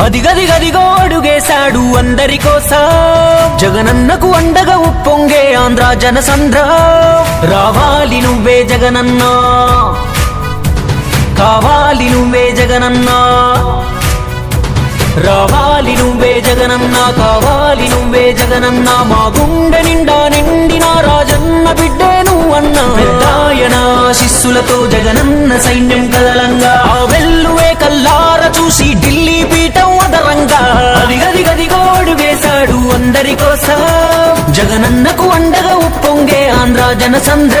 అదిగదిగదిగో అడుగేశాడు అందరికోసం. జగనన్నకు అండగా ఉప్పొంగే ఆంధ్ర జనసంద్ర. రావాలి నువ్వే జగనన్నా. కావాలి నువ్వే జగనన్నా. రావాలి నువ్వే జగనన్నా కావాలి నువ్వే జగనన్నా. మా గుండె నిండా నిండిన రాజ జగనన్నకు అండగా ఉప్పొంగే ఆంధ్ర జనసంద్ర.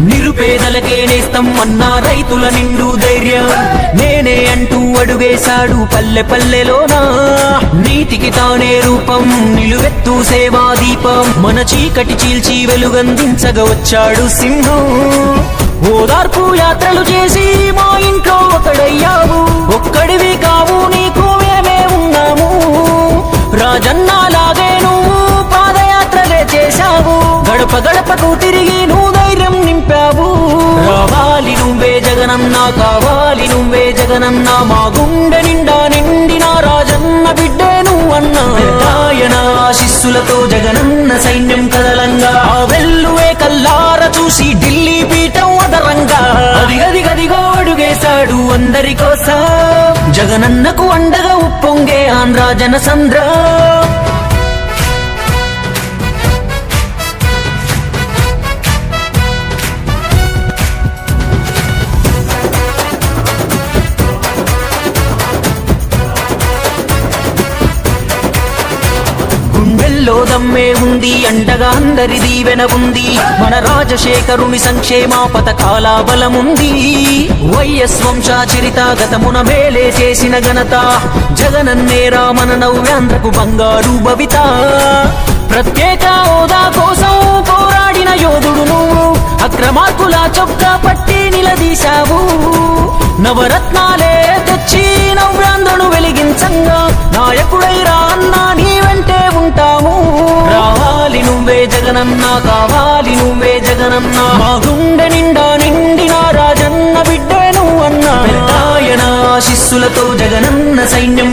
నిరుపేదలకే నేస్తం అన్న రైతుల నిండు ధైర్యం. నేనే అంటూ అడుగేశాడు పల్లె పల్లెలోనా? నీతికి తానే రూపం నిలువెత్తు సేవా దీపం మన చీకటి చీల్చి వెలుగందించగా వచ్చాడు సింహం. గడప గడపకు తిరిగి నువ్వు ధైర్యం నింపావు. రావాలి నువ్వే జగనన్నా కావాలి నువ్వే జగనన్నా. మా గుండె నిండా నిండిన రాజన్న బిడ్డే నువ్వన్నా ఆయన ఆశిస్సులతో జగనన్న సైన్యం కదలంగా. ఆ వెల్లువే కల్లార చూసి ఢిల్లీ పీఠం అదరంగా. అదిగదిగదిగో అడుగేశాడు అందరి కోసం జగనన్నకు అండగా ఉప్పొంగే ఆంధ్ర జనసంద్ర. గుండెల్లో దమ్మే ఉంది అండగా అందరి దీవెన ఉంది. మన రాజశేఖరుని సంక్షేమ పథకాల బలముంది. వైఎస్ వంశాచరిత గతమున మేలే చేసిన ఘనత. జగనన్నే రామన నవ్యాంధ్రకు బంగారు భవిత. ప్రత్యేక హోదా కోసం పోరాడిన యోధుడు నువ్వు. అక్రమార్కుల చొక్కా పట్టి నిలదీశావు. నవరత్నాలే తెచ్చి నవ్యాంధ్రను వెలిగించంగా. నాయకుడై జగనన్నా కావాలి నువ్వే జగనన్నా. మా గుండె నిండా నిండిన రాజన్న బిడ్డే నువ్వన్నా. పెద్దాయన ఆశిస్సులతో జగనన్న సైన్యం